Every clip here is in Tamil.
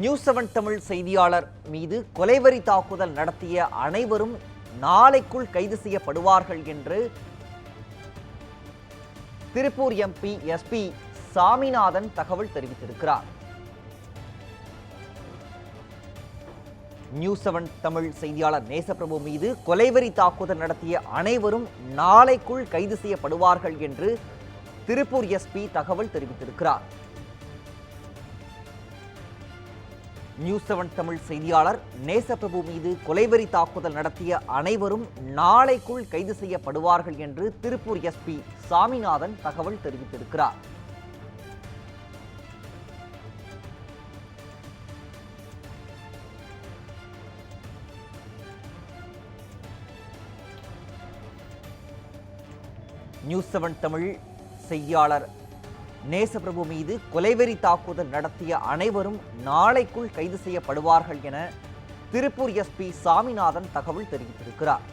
நியூஸ் செவன் தமிழ் செய்தியாளர் மீது கொலைவரி தாக்குதல் நடத்திய அனைவரும் நாளைக்குள் கைது செய்யப்படுவார்கள் என்று திருப்பூர் எம்பி எஸ்பி சாமிநாதன் தகவல் தெரிவித்திருக்கிறார். நியூஸ் செவன் தமிழ் செய்தியாளர் நேசப்பிரபு மீது கொலைவெறி தாக்குதல் நடத்திய அனைவரும் நாளைக்குள் கைது செய்யப்படுவார்கள் என்று திருப்பூர் எஸ்பி தகவல் தெரிவித்திருக்கிறார். நியூஸ் செவன் தமிழ் செய்தியாளர் நேசப்பிரபு மீது கொலைவெறி தாக்குதல் நடத்திய அனைவரும் நாளைக்குள் கைது செய்யப்படுவார்கள் என்று திருப்பூர் எஸ்பி சாமிநாதன் தகவல் தெரிவித்திருக்கிறார். நியூஸ் செவன் தமிழ் செய்தியாளர் நேசப்பிரபு மீது கொலைவெறி தாக்குதல் நடத்திய அனைவரும் நாளைக்குள் கைது செய்யப்படுவார்கள் என திருப்பூர் எஸ்பி சாமிநாதன் தகவல் தெரிவித்திருக்கிறார்.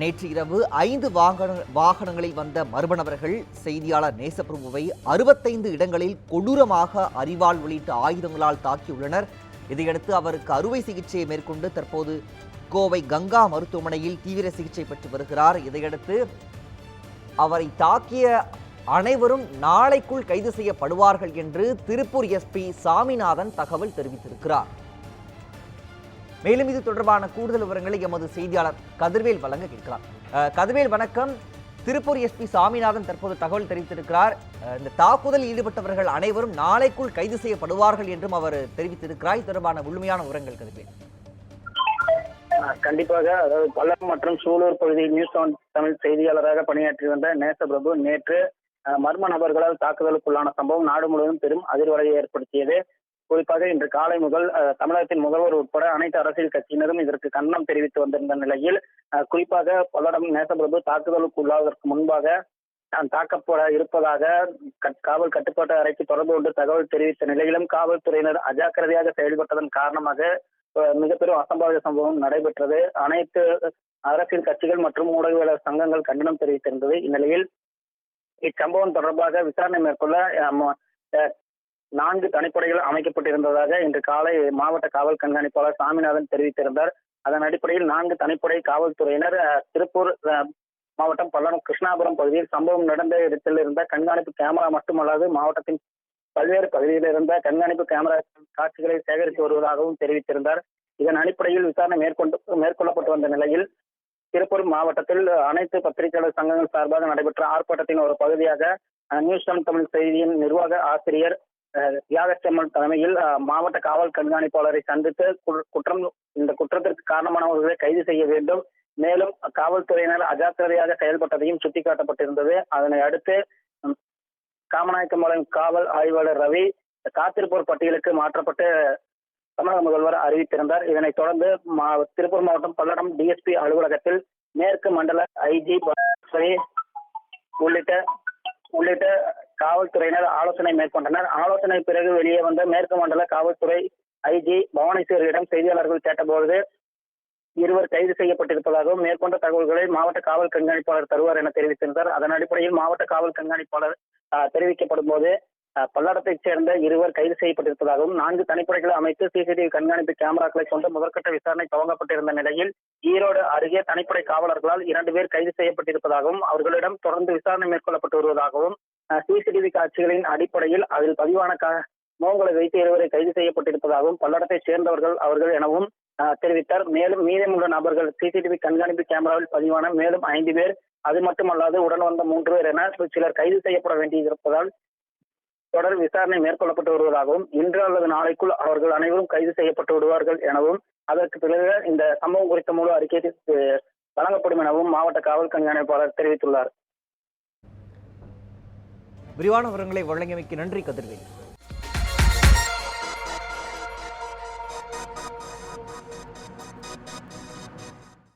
நேற்று இரவு ஐந்து வாகன வாகனங்களில் வந்த மர்மணவர்கள் செய்தியாளர் நேசப்பிரபுவை அறுபத்தைந்து இடங்களில் கொடூரமாக அறிவால் உள்ளிட்ட ஆயுதங்களால் தாக்கியுள்ளனர். இதையடுத்து அவருக்கு அறுவை சிகிச்சையை மேற்கொண்டு தற்போது கோவை கங்கா மருத்துவமனையில் தீவிர சிகிச்சை பெற்று வருகிறார். இதையடுத்து அவரை தாக்கிய அனைவரும் நாளைக்குள் கைது செய்யப்படுவார்கள் என்று திருப்பூர் எஸ்பி சாமிநாதன் தகவல் தெரிவித்திருக்கிறார். மேலும் இது தொடர்பான கூடுதல் விவரங்களை எமது செய்தியாளர் கதிர்வேல் வழங்க கேட்கலாம் அஹ், கதிர்வேல் வணக்கம். திருப்பூர் எஸ்பி சாமிநாதன் தற்போது தகவல் தெரிவித்திருக்கிறார். இந்த தாக்குதலில் ஈடுபட்டவர்கள் அனைவரும் நாளைக்குள் கைது செய்யப்படுவார்கள் என்றும் அவர் தெரிவித்திருக்கிறார். இது தொடர்பான முழுமையான விவரங்கள் கதிர்வேல். ஆஹ் கண்டிப்பாக அதாவது பல்லடம் மற்றும் சூலூர் பகுதியில் நியூஸ் செவன் தமிழ் செய்தியாளராக பணியாற்றி வந்த நேசபிரபு நேற்று மர்ம நபர்களால் தாக்குதலுக்குள்ளான சம்பவம் நாடு முழுவதும் பெரும் அதிர்வலையை ஏற்படுத்தியது. குறிப்பாக இன்று காலை முதல் தமிழகத்தின் முதல்வர் உட்பட அனைத்து அரசியல் கட்சியினரும் இதற்கு கண்டனம் தெரிவித்து வந்திருந்த நிலையில் குறிப்பாக பல்லடம் நேசபிரபு தாக்குதலுக்கு உள்ளாவதற்கு முன்பாக தான் தாக்கப்பட இருப்பதாக கட்- காவல் கட்டுப்பாட்டு அறைக்கு தொடர்பு கொண்டு தகவல் தெரிவித்த நிலையிலும் காவல்துறையினர் அஜாக்கிரதையாக செயல்பட்டதன் காரணமாக மிகப்பெரும் அசம்பாவித சம்பவம் நடைபெற்றது. அனைத்து அரசியல் கட்சிகள் மற்றும் ஊடகவியலாளர் சங்கங்கள் கண்டனம் தெரிவித்திருந்தது. இந்நிலையில் இச்சம்பவம் தொடர்பாக விசாரணை மேற்கொள்ள நான்கு தனிப்படைகள் அமைக்கப்பட்டிருந்ததாக இன்று காலை மாவட்ட காவல் கண்காணிப்பாளர் சாமிநாதன் தெரிவித்திருந்தார். அதன் அடிப்படையில் நான்கு தனிப்படை காவல்துறையினர் திருப்பூர் மாவட்டம் பல்லடம் கிருஷ்ணாபுரம் பகுதியில் சம்பவம் நடந்த இடத்தில் இருந்த கண்காணிப்பு கேமரா மட்டுமல்லாது மாவட்டத்தின் பல்வேறு பகுதியில் இருந்த கண்காணிப்பு கேமரா காட்சிகளை சேகரித்து வருவதாகவும் தெரிவித்திருந்தார். இதன் அடிப்படையில் விசாரணை மேற்கொண்டு மேற்கொள்ளப்பட்டு வந்த நிலையில் திருப்பூர் மாவட்டத்தில் அனைத்து பத்திரிகையாளர் சங்கங்கள் சார்பாக நடைபெற்ற ஆர்ப்பாட்டத்தின் ஒரு பகுதியாக நியூஸ் செவன் தமிழ் செய்தியின் நிர்வாக ஆசிரியர் அஹ், தியாகச்செம்மல் தலைமையில் மாவட்ட காவல் கண்காணிப்பாளரை சந்தித்து குற்றம் இந்த குற்றத்திற்கு காரணமானவர்களை கைது செய்ய வேண்டும். மேலும் காவல்துறையினர் அஜாக்கிரதையாக செயல்பட்டதையும் சுட்டிக்காட்டப்பட்டிருந்தது. அதனை அடுத்து காமநாயக்கம்பாளையம் காவல் ஆய்வாளர் ரவி காத்திருப்போர் பட்டியலுக்கு மாற்றப்பட்டு தமிழக முதல்வர் அறிவித்திருந்தார். இதனைத் தொடர்ந்து மா- திருப்பூர் மாவட்டம் பல்லடம் டிஎஸ்பி அலுவலகத்தில் மேற்கு மண்டல ஐஜி உள்ளிட்ட உள்ளிட்ட காவல்துறையினர் ஆலோசனை மேற்கொண்டனர். ஆலோசனை பிறகு வெளியே வந்த மேற்கு மண்டல காவல்துறை ஐஜி பவானீஸ்வரிடம் செய்தியாளர்கள் கேட்டபோது இருவர் கைது செய்யப்பட்டிருப்பதாகவும் மேற்கொண்ட தகவல்களை மாவட்ட காவல் கண்காணிப்பாளர் தருவார் என தெரிவித்திருந்தார். அதன் அடிப்படையில் மாவட்ட காவல் கண்காணிப்பாளர் தெரிவிக்கப்படும் போது பல்லடத்தைச் சேர்ந்த இருவர் கைது செய்யப்பட்டிருப்பதாகவும் நான்கு தனிப்படைகளை அமைத்து சிசிடிவி கண்காணிப்பு கேமராக்களை கொண்டு முதற்கட்ட விசாரணை துவங்கப்பட்டிருந்த நிலையில் ஈரோடு அருகே தனிப்படை காவலர்களால் இரண்டு பேர் கைது செய்யப்பட்டிருப்பதாகவும் அவர்களிடம் தொடர்ந்து விசாரணை மேற்கொள்ளப்பட்டு வருவதாகவும் சிசிடிவி காட்சிகளின் அடிப்படையில் அதில் பதிவான கா- முகங்களை வைத்து இருவரை கைது செய்யப்பட்டிருப்பதாகவும் பல்லடத்தைச் சேர்ந்தவர்கள் அவர்கள் எனவும் ஆஹ், தெரிவித்தார். மேலும் மீதமுள்ள நபர்கள் சிசிடிவி கண்காணிப்பு கேமராவில் பதிவான மேலும் ஐந்து பேர் அது மட்டுமல்லாது உடன் வந்த மூன்று பேர் என சிலர் கைது செய்யப்பட வேண்டியிருப்பதால் தொடர் விசாரணை மேற்கொள்ளப்பட்டு வருவதாகவும் இன்று அல்லது நாளைக்குள் அவர்கள் அனைவரும் கைது செய்யப்பட்டு விடுவார்கள் எனவும் அதற்கு பிறகு இந்த சம்பவம் குறித்த முழு அறிக்கை வழங்கப்படும் எனவும் மாவட்ட காவல் கண்காணிப்பாளர் தெரிவித்துள்ளார். விரிவான விவரங்களை வழங்கியமைக்கு நன்றி கதிர்வேல்.